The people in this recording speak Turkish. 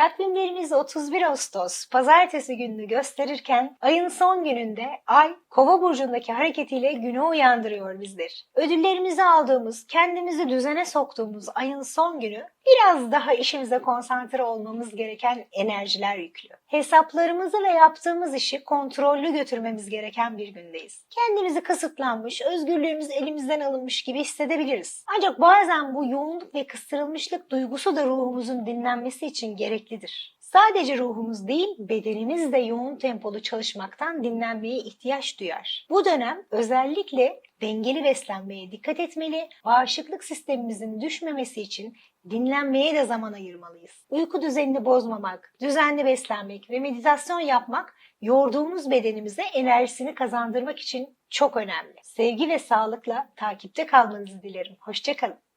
Takvimlerimiz 31 Ağustos pazartesi gününü gösterirken ayın son gününde ay kova burcundaki hareketiyle günü uyandırıyor bizleri. Ödüllerimizi aldığımız, kendimizi düzene soktuğumuz ayın son günü biraz daha işimize konsantre olmamız gereken enerjiler yüklü. Hesaplarımızı ve yaptığımız işi kontrollü götürmemiz gereken bir gündeyiz. Kendimizi kısıtlanmış, özgürlüğümüz elimizden alınmış gibi hissedebiliriz. Ancak bazen bu yoğunluk ve kıstırılmışlık duygusu da ruhumuzun dinlenmesi için gereklidir. Sadece ruhumuz değil, bedenimiz de yoğun tempolu çalışmaktan dinlenmeye ihtiyaç duyar. Bu dönem özellikle dengeli beslenmeye dikkat etmeli, bağışıklık sistemimizin düşmemesi için dinlenmeye de zaman ayırmalıyız. Uyku düzenini bozmamak, düzenli beslenmek ve meditasyon yapmak yorduğumuz bedenimize enerjisini kazandırmak için çok önemli. Sevgi ve sağlıkla takipte kalmanızı dilerim. Hoşçakalın.